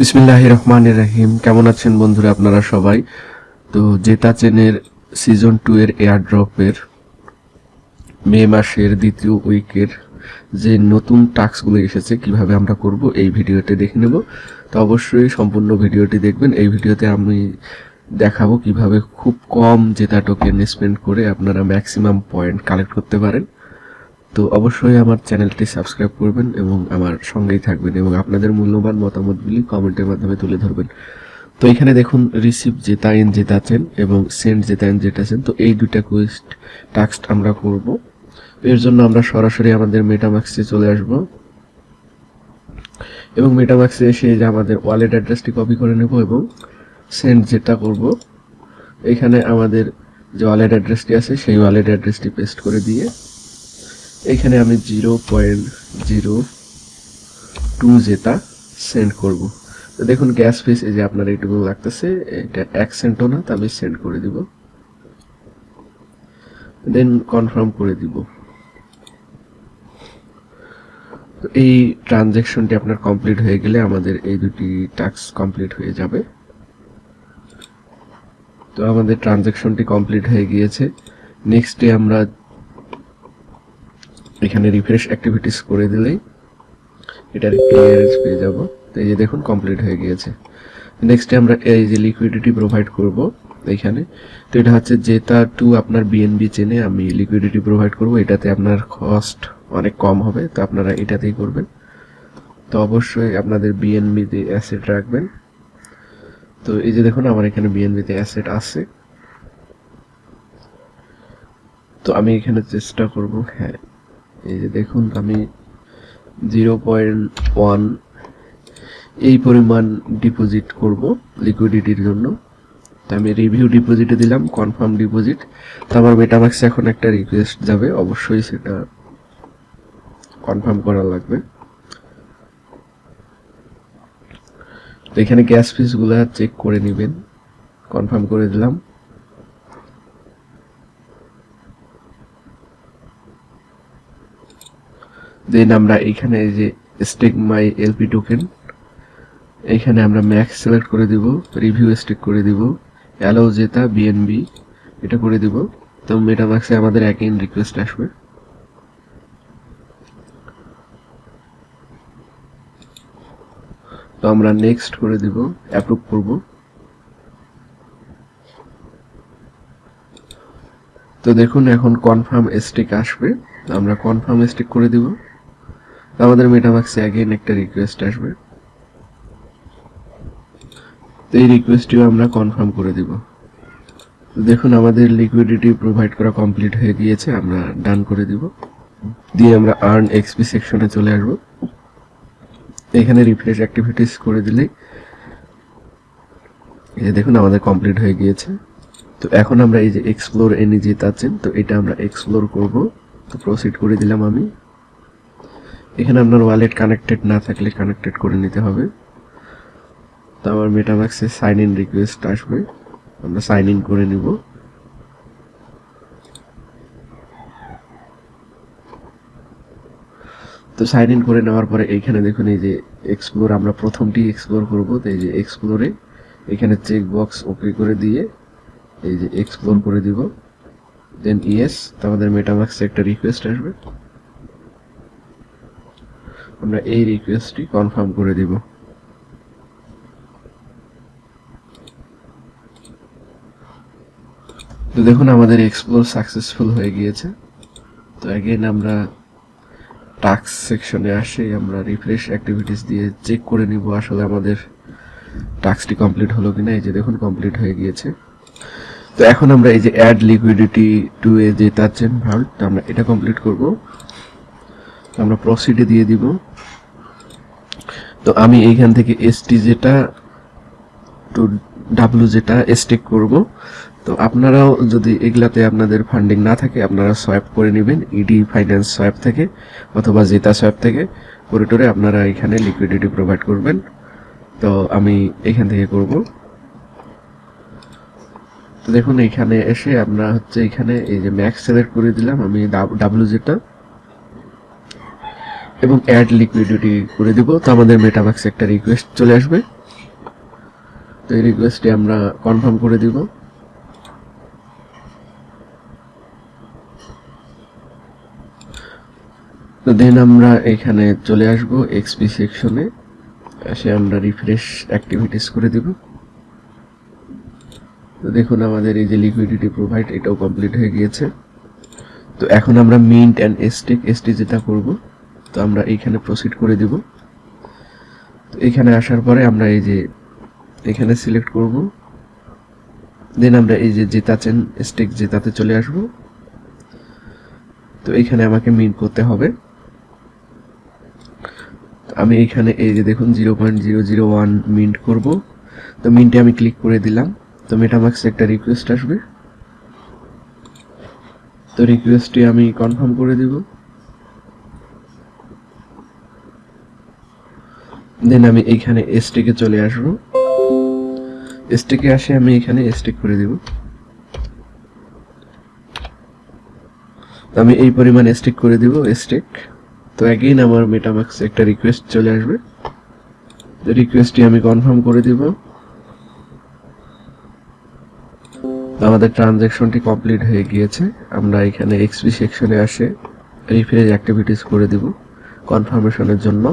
বিসমিল্লাহ রহমান রাহিম কেমন আছেন বন্ধুরা আপনারা সবাই? তো জেতা চেনের সিজন টু এর এয়ার ড্রপের মে মাসের দ্বিতীয় উইকের যে নতুন টাস্কগুলো এসেছে, কীভাবে আমরা করব এই ভিডিওতে দেখে নেব। তো অবশ্যই সম্পূর্ণ ভিডিওটি দেখবেন। এই ভিডিওতে আমি দেখাবো কীভাবে খুব কম জেতা টোকেন স্পেন্ড করে আপনারা ম্যাক্সিমাম পয়েন্ট কালেক্ট করতে পারেন। তো অবশ্যই আমার চ্যানেলটি সাবস্ক্রাইব করবেন এবং আমার সঙ্গেই থাকবেন এবং আপনাদের মূল্যবান মতামতগুলি কমেন্টের মাধ্যমে তুলে ধরবেন। তো এখানে দেখুন রিসিভ জেতাইন জেতাছেন এবং সেন্ড জেতাইন জেতাছেন তো এই দুটা কুইস্ট টাস্ক আমরা করব। এর জন্য আমরা সরাসরি আমাদের মেটামাক্সে চলে আসব। এবং মেটামাক্সে এসে যে আমাদের ওয়ালেট অ্যাড্রেসটি কপি করে নেব এবং সেন্ড যেটা করব। এখানে আমাদের যে ওয়ালেট অ্যাড্রেসটি আছে, সেই ওয়ালেট অ্যাড্রেসটি পেস্ট করে দিয়ে এখানে আমি জিরো পয়েন্ট জিরো টু জেতা সেন্ড করব। তো দেখুন, গ্যাস ফিস, এই যে আপনার এইটুকু লাগতেছে, এটা এক সেন্টও না, তা আমি সেন্ড করে দিব। দেন কনফার্ম করে দিব। এই ট্রানজ্যাকশনটি আপনার কমপ্লিট হয়ে গেলে আমাদের এই দুটি টাস্ক কমপ্লিট হয়ে যাবে। তো আমাদের ট্রানজ্যাকশনটি কমপ্লিট হয়ে গিয়েছে। নেক্সট আমরা এখানে রিফ্রেশ অ্যাক্টিভিটিস করে দিলেই এটার ক্লিয়ারেন্স পেয়ে যাব। তো এই যে দেখুন কমপ্লিট হয়ে গিয়েছে। নেক্সটে আমরা এই যে লিকুইডিটি প্রোভাইড করব এইখানে তো এটা হচ্ছে যেটা টু আপনার বিএনবি চেনে আমি লিকুইডিটি প্রোভাইড করব। এটাতে আপনার কস্ট অনেক কম হবে, তো আপনারা এটাতেই করবেন। তো অবশ্যই আপনাদের বিএনবিতে অ্যাসেট রাখবেন। তো এই যে দেখুন, আমার এখানে বিএনবিতে অ্যাসেট আছে। তো আমি এখানে চেষ্টা করব হ্যাঁ। এই যে দেখুন, আমি জিরো পয়েন্ট ওয়ান এই পরিমাণ ডিপোজিট করব লিকুইডিটির জন্য। তো আমি রিভিউ ডিপোজিটে দিলাম কনফার্ম ডিপোজিট তো আমার মেটামাক্সে এখন একটা রিকোয়েস্ট যাবে, অবশ্যই সেটা কনফার্ম করা লাগবে। তো এখানে গ্যাস ফিসগুলো চেক করে নেবেন কনফার্ম করে দিলাম। দেন আমরা এইখানে এই যে স্টেক মাই এলপি টোকেন এইখানে আমরা ম্যাক্স সিলেক্ট করে দিব রিভিউ স্টেক করে দিব অ্যালো জেতা বিএনবি এটা করে দিব। তো মেটামাক্সে আমাদের অ্যাগেইন রিকোয়েস্ট আসবে। তো আমরা নেক্সট করে দিব অ্যাপ্রুভ করব। তো দেখুন এখন কনফার্ম স্টেক আসবে, আমরা কনফার্ম স্টেক করে দিব। আমাদের মেটামাক্সে অ্যাগেইন একটা রিকোয়েস্ট আসবে। তো এই রিকোয়েস্টটিও আমরা কনফার্ম করে দিব। দেখুন, আমাদের লিকুইডিটি প্রোভাইড করা কমপ্লিট হয়ে গিয়েছে, আমরা ডান করে দিব। দিয়ে আমরা আর্ন এক্সপি সেকশনে চলে আসব। এখানে রিফ্রেশ অ্যাক্টিভিটিস করে দিলেই এই যে দেখুন, আমাদের কমপ্লিট হয়ে গিয়েছে। তো এখন আমরা এই যে এক্সপ্লোর এনি যেতে আছেন তো এটা আমরা এক্সপ্লোর করব। তো প্রসিড করে দিলাম আমি। এখানে আপনার ওয়ালেট কানেক্টেড না থাকলে কানেক্টেড করে নিতে হবে। তো আমার মেটামাক্সে সাইন ইন রিকোয়েস্ট আসবে। আমরা সাইন ইন করে নিব। তো সাইন ইন করে নেওয়ার পরে এইখানে দেখুন এই যে এক্সপ্লোর আমরা প্রথমটি এক্সপ্লোর করব। তো এই যে এক্সপ্লোরে এখানে চেক বক্স ওকে করে দিয়ে এই যে এক্সপ্লোর করে দিব। দেন ইয়েস তো আমাদের মেটামাক্সে একটা রিকোয়েস্ট আসবে। আমরা এই রিকোয়েস্টটি কনফার্ম করে দিব। তো দেখুন, আমাদের এক্সপ্লোর সাকসেসফুল হয়ে গিয়েছে। তো অ্যাগেন আমরা টাস্ক সেকশনে আসে, আমরা রিফ্রেশ অ্যাক্টিভিটিস দিয়ে চেক করে নিব আসলে আমাদের টাস্কটি কমপ্লিট হলো কিনা। এই যে দেখুন কমপ্লিট হয়ে গিয়েছে। তো এখন আমরা এই যে অ্যাড লিকুইডিটি টু এ যে তাচ্ছেন ভাল্ট আমরা এটা কমপ্লিট করব। আমরা প্রসিডে দিয়ে দিব। তো আমি এইখান থেকে এসটি যেটা টু ডাব্লু যেটা স্টেক করব। তো আপনারাও যদি এগুলাতে আপনাদের ফান্ডিং না থাকে, আপনারা সোয়াপ করে নেবেন ইডি ফাইন্যান্স সোয়াপ থেকে অথবা জেতা সোয়াপ থেকে। করে টোরে আপনারা এখানে লিকুইডিটি প্রোভাইড করবেন। তো আমি এখান থেকে করব। তো দেখুন, এখানে এসে আমরা হচ্ছে এখানে এই যে ম্যাক্স সিলেক্ট করে দিলাম, আমি ডাব্লু যেটা এবং অ্যাড লিকুইডিটি করে দিব। তো আমাদের মেটামাক্স একটা রিকোয়েস্ট চলে আসবে। তো এই রিকোয়েস্টটি আমরা কনফার্ম করে দিব। তো দেন আমরা এখানে চলে আসব এক্সপি সেকশনে এসে আমরা রিফ্রেশ অ্যাক্টিভিটিস করে দিব। তো দেখুন আমাদের এই যে লিকুইডিটি প্রোভাইড এটাও কমপ্লিট হয়ে গিয়েছে। তো এখন আমরা মিন্ট অ্যান্ড এসটিক এসটি যেটা করব তো আমরা এইখানে প্রসিড করে দিব। তো এখানে আসার পরে আমরা এই যে এখানে সিলেক্ট করব। দেন আমরা এই যে জেতাচেন স্টেক জেতাতে চলে আসব। তো এখানে আমাকে মিন্ট করতে হবে। আমি এখানে এই যে দেখুন zero point zero zero one mint করব। তো মিন্টে আমি ক্লিক করে দিলাম। তো মেটামাক্সে একটা রিকোয়েস্ট আসবে। তো রিকোয়েস্টটি আমি কনফার্ম করে দিব। দেন আমি এইখানে এসটিকে চলে আসব। এসটিকে আসে আমি এখানে এসটিক করে দিব। আমি এই পরিমাণ স্টিক করে দিব স্টিক তো অ্যাগেইন আমার মেটামাক্সে একটা রিকোয়েস্ট চলে আসবে। রিকোয়েস্টটি আমি কনফার্ম করে দিব। আমাদের ট্রানজ্যাকশনটি কমপ্লিট হয়ে গিয়েছে। আমরা এখানে এক্সপি সেকশনে আসে রিফ্রেশ অ্যাক্টিভিটিস করে দিব কনফার্মেশনের জন্য।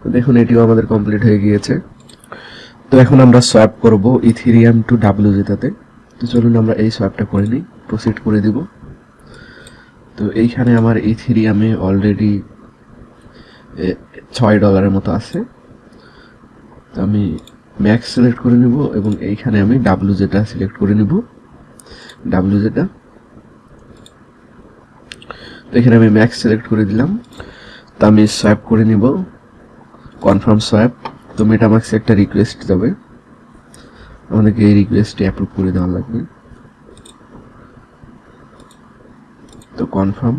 তো দেখুন, এটিও আমাদের কমপ্লিট হয়ে গিয়েছে। তো এখন আমরা সোয়াপ করব ইথিরিয়াম টু ডাব্লিউ জেতাতে তো চলুন আমরা এই সোয়াপটা করে নিই প্রসিড করে দিব। তো এইখানে আমার ইথিরিয়ামে অলরেডি ছয় ডলারের মতো আছে। তো আমি ম্যাক্স সিলেক্ট করে নিব এবং এইখানে আমি ডাব্লু যেটা সিলেক্ট করে নিব। ডাব্লু যেটা। তো এখানে আমি ম্যাক্স সিলেক্ট করে দিলাম। তো আমি সোয়াপ করে নিব। কনফার্ম সোয়াপ তো মেটামাক্সে একটা রিকোয়েস্ট যাবে আমাদেরকে এই রিকোয়েস্টটি অ্যাপ্রুভ করে দেওয়া লাগবে। তো কনফার্ম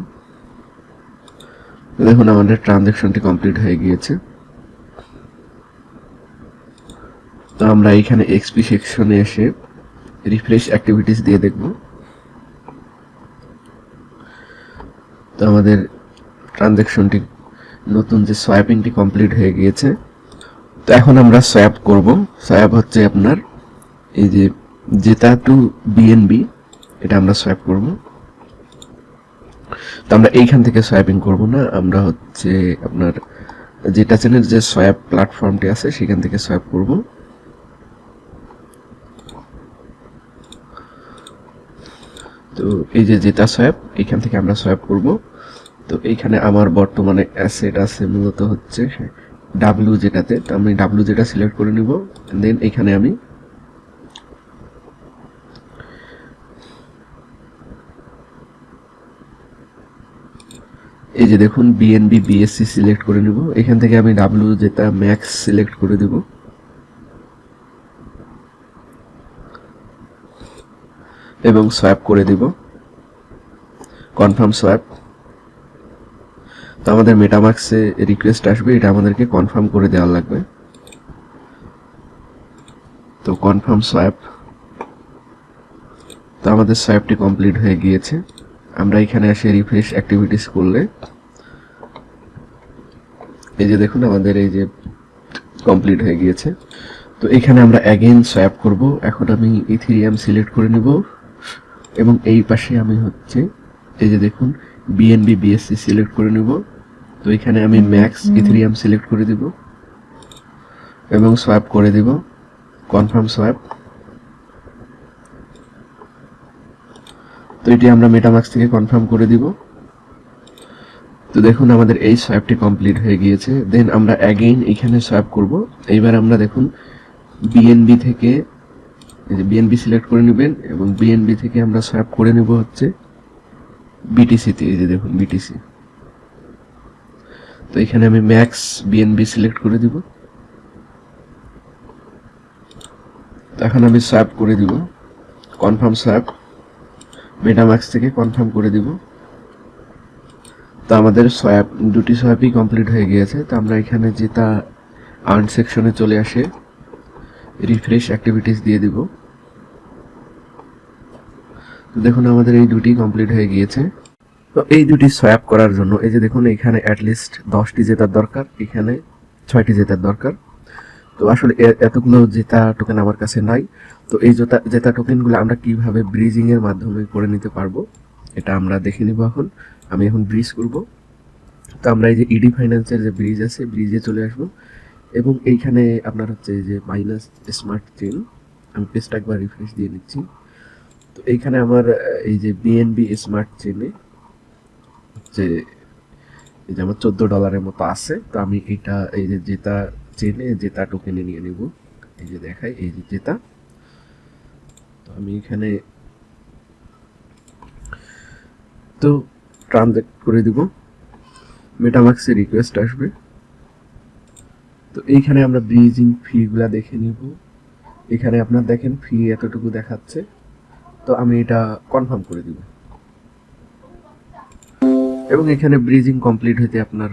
দেখুন, আমাদের ট্রানজ্যাকশনটি কমপ্লিট হয়ে গিয়েছে। তো আমরা এখানে এক্সপি সেকশনে এসে রিফ্রেশ অ্যাক্টিভিটিস দিয়ে দেখব। তো আমাদের ট্রানজ্যাকশনটি নতুন যে সোয়াপিংটি কমপ্লিট হয়ে গিয়েছে। তো এখন আমরা সোয়াপ করব। সোয়াপ হচ্ছে আপনার এই যে জেতা টু বিএনবি এটা আমরা সোয়াপ করব। তো আমরা এইখান থেকে সোয়াপিং করব না, আমরা হচ্ছে আপনার যেটা চ্যানেল যে সোয়াপ প্ল্যাটফর্মটি আছে, সেখান থেকে সোয়াপ করব। তো এই যে জেতা সোয়াপ এখান থেকে আমরা সোয়াপ করব। তো এইখানে আমার বর্তমানে অ্যাসেট আছে মূলত হচ্ছে ডাব্লিউ যেটাতে, তো আমি ডাব্লিউ যেটা সিলেক্ট করে নিব দেন এখানে আমি এই যে দেখুন বিএনবি বিএসসি সিলেক্ট করে নিব। এখান থেকে আমি ডাব্লিউ যেটা ম্যাক্স সিলেক্ট করে দিব। এবং সোয়াপ করে দিব। কনফার্ম সোয়াপ তো আমাদের মেটামাক্সে রিকোয়েস্ট আসবে, এটা আমাদেরকে কনফার্ম করে দেওয়া লাগবে। তো কনফার্ম সোয়াপ তো আমাদের সোয়াপটি কমপ্লিট হয়ে গিয়েছে। আমরা এখানে এসে রিফ্রেশ অ্যাক্টিভিটিস করলে। এই যে দেখুন, আমাদের এই যে কমপ্লিট হয়ে গিয়েছে। তো এখানে আমরা অ্যাগেন সোয়াপ করব। এখন আমি ইথিরিয়াম সিলেক্ট করে নেব। এবং এই পাশে আমি হচ্ছে, এই যে দেখুন বিএনবি বিএসসি সিলেক্ট করে নেব। তো এখানে আমি ম্যাক্স ইথিরিয়াম সিলেক্ট করে দিব এবং সোয়াপ করে দিব কনফার্ম সোয়াপ তো এটি আমরা মেটামাক্স থেকে কনফার্ম করে দিব। তো দেখুন আমাদের এই সোয়াপটি কমপ্লিট হয়ে গিয়েছে। দেন আমরা অ্যাগেইন এখানে সোয়াপ করব। এইবার আমরা দেখুন বিএনবি থেকে এই যে বিএনবি সিলেক্ট করে নেবেন এবং বিএনবি থেকে আমরা সোয়াপ করে নেব হচ্ছে বিটিসিতে এই যে দেখুন বিটিসি তো এখানে আমি ম্যাক্স বিএনবি সিলেক্ট করে দিব। এখন আমি সোয়াপ করে দিব। কনফার্ম সোয়াপ মেটামাক্স থেকে কনফার্ম করে দিব। তো আমাদের সোয়াপ দুটি সোয়াপই কমপ্লিট হয়ে গিয়েছে। তো আমরা এখানে যেটা আর্ন সেকশনে চলে আসে রিফ্রেশ অ্যাক্টিভিটিস দিয়ে দিব। তো দেখুন আমাদের এই দুটি কমপ্লিট হয়ে গিয়েছে। তো এই দুটি সোয়াপ করার জন্য, এই যে দেখুন, এখানে অ্যাটলিস্ট দশটি জেতার দরকার, এখানে ছয়টি জেতার দরকার। তো আসলে এতগুলো জেতা টোকেন আমার কাছে নাই। তো এই জেতা জেতা টোকেনগুলো আমরা কীভাবে ব্রিজিংয়ের মাধ্যমে করে নিতে পারব, এটা আমরা দেখে নিব এখন। আমি এখন ব্রিজ করব। তো আমরা এই যে ইডি ফাইন্যান্সের যে ব্রিজ আছে ব্রিজে চলে আসব। এবং এইখানে আপনার হচ্ছে এই যে মাইনাস স্মার্ট চেন আমি পেজটা একবার রিফ্রেশ দিয়ে নিচ্ছি। তো এইখানে আমার, এই যে বিএনবি স্মার্ট চেনে যে এই যে আমার চোদ্দ ডলারের মতো আছে, তো আমি এটা, এই যে জেতা চেনে জেতা টোকেনে নিয়ে নেব। এই যে দেখাই, এই যে জেতা। তো আমি এখানে তো ট্রানজ্যাক্ট করে দিব। মেটামাক্সে রিকোয়েস্ট আসবে। তো এইখানে আমরা ব্রিজিং ফিগুলা দেখে নিব। এখানে আপনার দেখেন ফি এতটুকু দেখাচ্ছে। তো আমি এটা কনফার্ম করে দিব। এবং এখানে ব্রিজিং কমপ্লিট হতে আপনার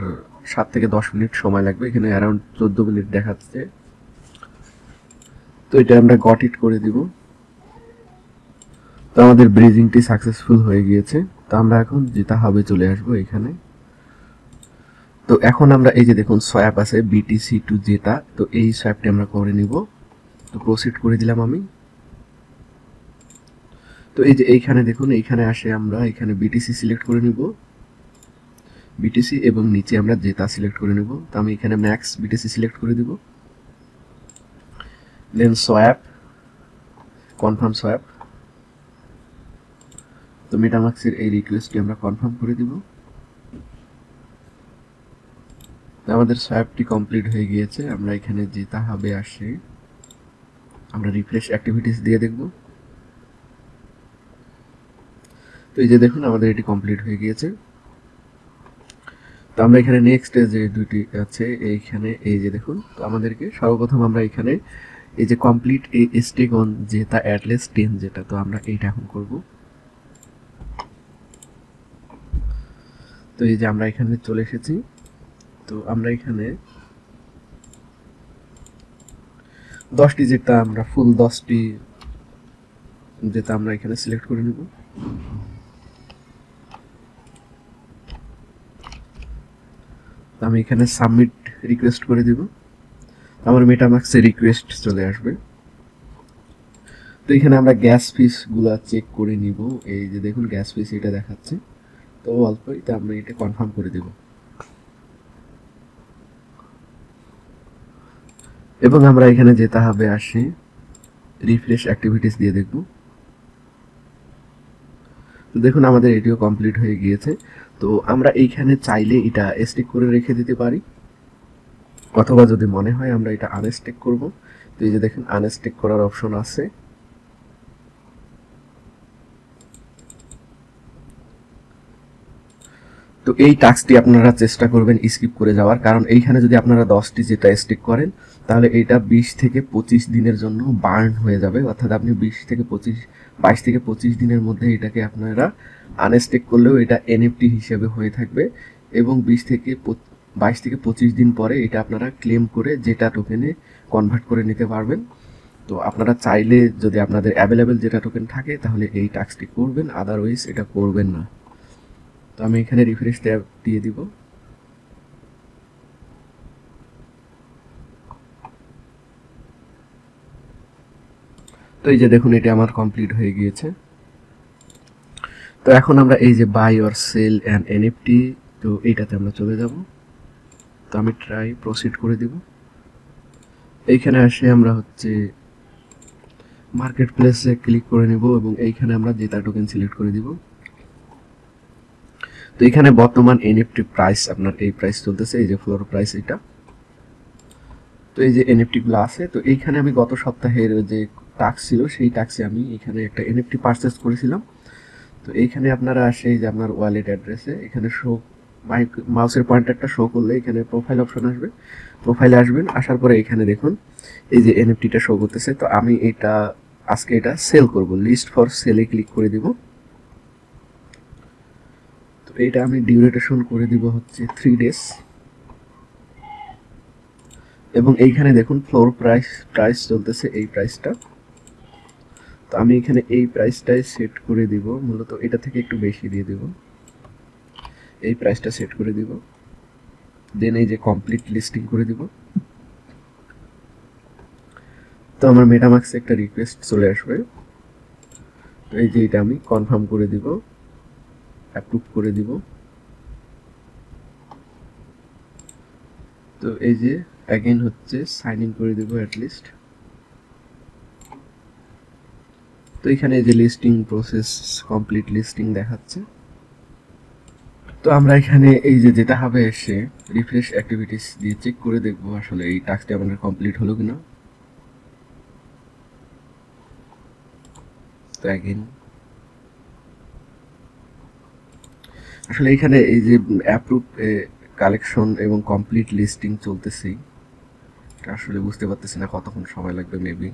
সাত থেকে দশ মিনিট সময় লাগবে। এখানে অ্যারাউন্ড চোদ্দ মিনিট দেখাচ্ছে। তো এটা আমরা গট ইট করে দিব। তো আমাদের ব্রিজিংটি সাকসেসফুল হয়ে গিয়েছে। তো আমরা এখন যেটা হবে চলে আসব এখানে। তো এখন আমরা এই যে দেখুন সোয়াপ আছে বিটিসি টু জেতা তো এই সোয়াপটি আমরা করে নিব। তো প্রসিড করে দিলাম আমি। তো এই যে এইখানে দেখুন, এইখানে আসে আমরা, এখানে বিটিসি সিলেক্ট করে নিব। বিটিসি এবং নিচে আমরা জেতা সিলেক্ট করে নেব, তো আমি এখানে ম্যাক্স বিটিসি সিলেক্ট করে দিব। দেন সোয়াপ কনফার্ম সোয়াপ তো মেটামাক্সের এই রিকোয়েস্টটি আমরা কনফার্ম করে দিব। আমাদের সোয়াপটি কমপ্লিট হয়ে গিয়েছে, আমরা এখানে জেতা হবে আসে, আমরা রিফ্রেশ অ্যাক্টিভিটিস দিয়ে দেখব। তো এই যে দেখুন, আমাদের এটি কমপ্লিট হয়ে গিয়েছে। তো আমরা এখানে নেক্সট যে দুটি আছে, এইখানে এই যে দেখুন, তো আমাদেরকে সর্বপ্রথম আমরা এখানে এই যে কমপ্লিট এই স্টেক অন যেটা অ্যাটলেস টেন যেটা, তো আমরা এইটা এখন করব। তো এই যে আমরা এখানে চলে এসেছি। তো আমরা এখানে দশটি যেটা আমরা ফুল দশটি যেটা আমরা এখানে সিলেক্ট করে নেব। আমি এখানে সাবমিট রিকোয়েস্ট করে দিব। আমার মেটামাক্সে রিকোয়েস্ট চলে আসবে। তো এখানে আমরা গ্যাস ফিসগুলো চেক করে নিব। এই যে দেখুন গ্যাস ফিস এটা দেখাচ্ছে। তো অল্প এটা আমরা এটা কনফার্ম করে দেব। এবং আমরা এখানে যেতে হবে, আসি রিফ্রেশ অ্যাক্টিভিটিস দিয়ে দেখব। তো দেখুন, আমাদের এটিও কমপ্লিট হয়ে গিয়েছে। তো আমরা এইখানে চাইলে এটা স্টিক করে রেখে দিতে পারি। অথবা যদি মনে হয় আমরা এটা আনস্টেক করব। তো এই যে দেখেন আনস্টেক করার অপশন আছে। তো এই টাস্কটি আপনারা চেষ্টা করবেন স্কিপ করে যাওয়ার। কারণ এইখানে যদি আপনারা দশটি যেটা স্টিক করেন, তাহলে এটা বিশ থেকে পঁচিশ দিনের জন্য বার্ন হয়ে যাবে। অর্থাৎ আপনি বিশ থেকে পঁচিশ, বাইশ থেকে পঁচিশ দিনের মধ্যে এটাকে আপনারা আনস্টেক করলেও এটা এনএফটি হিসেবে হয়ে থাকবে এবং বিশ থেকে বাইশ থেকে পঁচিশ দিন পরে এটা আপনারা ক্লেম করে যেটা টোকেনে কনভার্ট করে নিতে পারবেন। তো আপনারা চাইলে যদি আপনাদের অ্যাভেলেবেল যেটা টোকেন থাকে, তাহলে এই টাস্কটি করবেন আদারওয়াইজ এটা করবেন না। তো আমি এখানে রিফ্রেশ ট্যাব দিয়ে দিব। তো এই যে দেখুন, এটা আমার কমপ্লিট হয়ে গিয়েছে। তো এখন আমরা এই যে buy or sell and NFT তো এইটাতে আমরা চলে যাব। তো আমি ট্রাই প্রসিড করে দিব। এইখানে আসে আমরা হচ্ছে মার্কেট প্লেসে ক্লিক করে নিব এবং এইখানে আমরা জেতা টোকেন সিলেক্ট করে দিব। তো এখানে বর্তমান এনএফটি প্রাইস আপনার এই প্রাইস চলতেছে, এই যে ফ্লোর প্রাইস এটা। তো এই যে এনএফটি গুলো আছে, তো এইখানে আমি গত সপ্তাহের যে টাক্স ছিল, সেই টাক্সে আমি এখানে একটা এনএফটি পারচেস করেছিলাম। তো এইখানে আপনারা আসে যে আপনার ওয়ালেট অ্যাড্রেসে এখানে শো মাইক মাউসের পয়েন্টারটা শো করলে এখানে প্রোফাইল অপশন আসবে। প্রোফাইলে আসবেন, আসার পরে এখানে দেখুন, এই যে এনএফটিটা শো করতেছে। তো আমি এটা, আজকে এটা সেল করব লিস্ট ফর সেলে ক্লিক করে দিব। এটা আমি ডিউরেটেশন করে দিব হচ্ছে থ্রি ডেজ এবং এইখানে দেখুন ফ্লোর প্রাইস প্রাইস চলতেছে এই প্রাইসটা তো আমি এখানে এই প্রাইসটাই সেট করে দিব, মূলত এটা থেকে একটু বেশি দিয়ে দেব। এই প্রাইসটা সেট করে দিব। দেন এই যে কমপ্লিট লিস্টিং করে দিব। তো আমার মেটামাক্সে একটা রিকোয়েস্ট চলে আসবে। তো এই যে এটা আমি কনফার্ম করে দিব। অ্যাপ্রুভ করে দিব। তো এই যে অ্যাগেন হচ্ছে সাইন ইন করে দিব অ্যাটলিস্ট তো এখানে যে লিস্টিং প্রসেস কমপ্লিট লিস্টিং দেখাচ্ছে। তো আমরা এখানে এই যে যেটা হবে এসে রিফ্রেশ অ্যাক্টিভিটিস দিয়ে চেক করে দেখব আসলে এই টাস্কটি আমাদের কমপ্লিট হলো কিনা। তো অ্যাগেন আসলে এখানে এই যে অ্যাপ্রুভ কালেকশন এবং কমপ্লিট লিস্টিং চলতেছেই, এটা আসলে বুঝতে পারতেছি না কতক্ষণ সময় লাগবে মেবি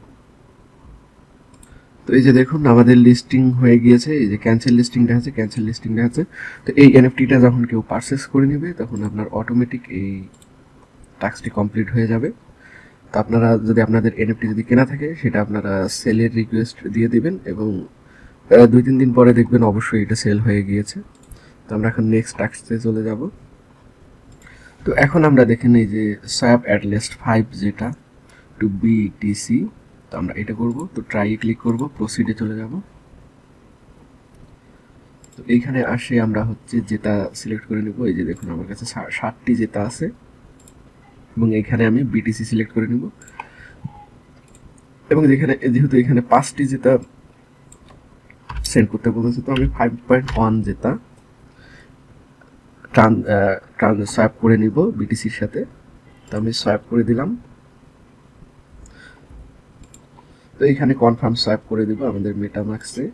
তো এই যে দেখুন, আমাদের লিস্টিং হয়ে গিয়েছে, এই যে ক্যান্সেল লিস্টিংটা আছে ক্যান্সেল লিস্টিংটা আছে। তো এই এনএফটিটা যখন কেউ পারচেস করে নেবে, তখন আপনার অটোমেটিক এই টাস্কটি কমপ্লিট হয়ে যাবে। তো আপনারা, যদি আপনাদের এনএফটি যদি কেনা থাকে, সেটা আপনারা সেলের রিকোয়েস্ট দিয়ে দিবেন এবং দুই তিন দিন পরে দেখবেন অবশ্যই এটা সেল হয়ে গিয়েছে। তো আমরা এখন নেক্সট টাস্কে চলে যাব। তো এখন আমরা দেখে নিই যে স্যাপ অ্যাটলিস্ট ফাইভ যেটা টু বিটিসি তো আমরা এটা করব, তো ট্রাই ক্লিক করব প্রসিডে চলে যাব। তো এইখানে আসে আমরা হচ্ছে যেটা সিলেক্ট করে নেব, এই যে দেখুন আমার কাছে ষাটটি যেটা আছে, এবং এখানে আমি বিটিসি সিলেক্ট করে নেব। এবং যেখানে, যেহেতু এখানে পাঁচটি যেটা সেন্ড করতে বলেছে, তো আমি ফাইভ পয়েন্ট ওয়ান যেটা ট্রান ট্রান সোয়াপ করে নিব বিটিসির সাথে। তো আমি সোয়াপ করে দিলাম। তো এখানে কনফার্ম সোয়াপ করে দিব আমাদের মেটামাক্সে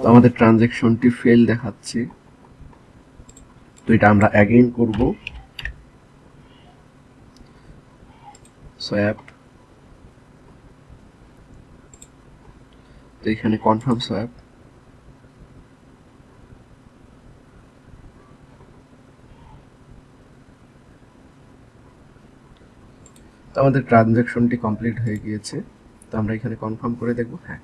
তো আমাদের ট্রানজ্যাকশনটি ফেল দেখাচ্ছে। তো এটা আমরা অ্যাগেইন করব। সোয়াপ তো এখানে কনফার্ম সোয়াপ তো আমাদের ট্রানজ্যাকশনটি কমপ্লিট হয়ে গিয়েছে। তো আমরা এখানে কনফার্ম করে দেখব হ্যাঁ।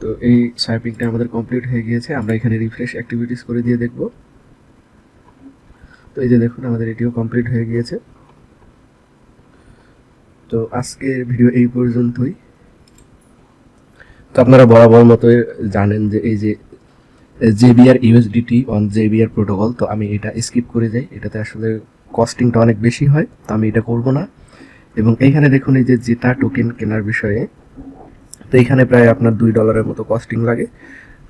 তো এই সোয়াপিংটা আমাদের কমপ্লিট হয়ে গিয়েছে। আমরা এখানে রিফ্রেশ অ্যাক্টিভিটিস করে দিয়ে দেখব। তো এই যে দেখুন, আমাদের এটিও কমপ্লিট হয়ে গিয়েছে। তো আজকের ভিডিও এই পর্যন্তই। তো আপনারা বরাবর মতো জানেন যে এই যে JBR USDT on JBR protocol তো আমি এটা স্কিপ করে যাই। এটাতে আসলে কস্টিংটা অনেক বেশি হয়, তো আমি এটা করব না। এবং এইখানে দেখুন এই যে জেটা টোকেন কেনার বিষয়ে, তো এখানে প্রায় আপনার দুই ডলারের মতো কস্টিং লাগে।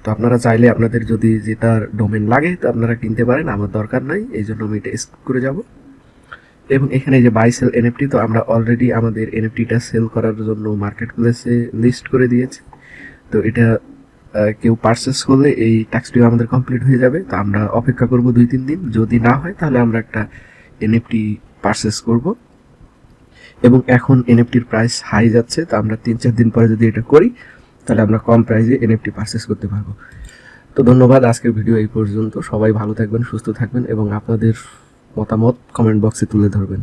তো আপনারা চাইলে আপনাদের যদি জেতার ডোমেন লাগে, তো আপনারা কিনতে পারেন, আমার দরকার নাই, এই জন্য আমি এটা স্কিপ করে যাব। এবং এখানে যে বাই সেল এনএফটি তো আমরা অলরেডি আমাদের এনএফটিটা সেল করার জন্য মার্কেট প্লেসে লিস্ট করে দিয়েছি। তো এটা কেউ পারচেস করলে এই ট্যাক্সটিও আমাদের কমপ্লিট হয়ে যাবে। তো আমরা অপেক্ষা করব দুই তিন দিন। যদি না হয়, তাহলে আমরা একটা এনএফটি পারচেস করব। এবং এখন এনএফটির প্রাইস হাই যাচ্ছে, তো আমরা তিন চার দিন পরে যদি এটা করি, তাহলে আমরা কম প্রাইসে এনএফটি পারচেস করতে পারব। তো ধন্যবাদ, আজকের ভিডিও এই পর্যন্ত। সবাই ভালো থাকবেন, সুস্থ থাকবেন এবং আপনাদের মতামত কমেন্ট বক্সে তুলে ধরবেন।